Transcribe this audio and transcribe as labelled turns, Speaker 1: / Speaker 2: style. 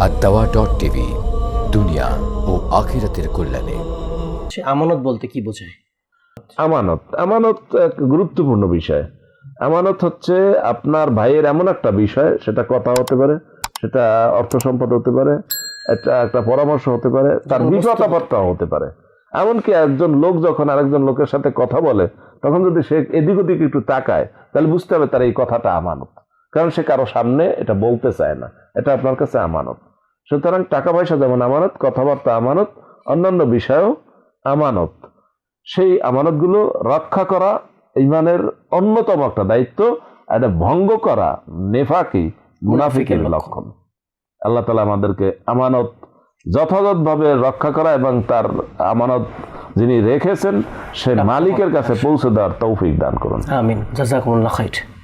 Speaker 1: আর দাওয়া dot TV দুনিয়া ও আখিরাতের কল্যাণে।
Speaker 2: সে আমানত বলতে কি বোঝায়?
Speaker 3: আমানত। আমানত এক গুরুত্বপূর্ণ বিষয়। আমানত হচ্ছে আপনার ভাইয়ের এমন একটা বিষয় সেটা কথা হতে পারে সেটা অর্থ সম্পদ হতে পারে এটা একটা পরামর্শ হতে পারে তার বিপদাপত্তা হতে পারে। এমনকি একজন লোক যখন আরেকজন লোকের সাথে কথা বলে তখন যদি সে এদিক ওদিক একটু তাকায় তাহলে বুঝতে হবে তার এই কথাটা আমানত। কারণ সে কারও সামনে এটা বলতে চায় না। এটা আপনার কাছে আমানত। সুতরাং টাকা পয়সা যেমন আমানত কথাবার্তা আমানত অন্যান্য বিষয়ও আমানত। সেই আমানতগুলো রক্ষা করা ইমানের অন্যতম একটা দায়িত্ব এটা ভঙ্গ করা নেফাকি মুনাফিকের লক্ষণ। আল্লাহ তালা আমাদেরকে আমানত যথাযথভাবে রক্ষা করা এবং তার আমানত যিনি রেখেছেন সে মালিকের কাছে পৌঁছে দেওয়ার তৌফিক দান করুন।
Speaker 2: আমিন। জাজাকুমুল্লাহ খাইর।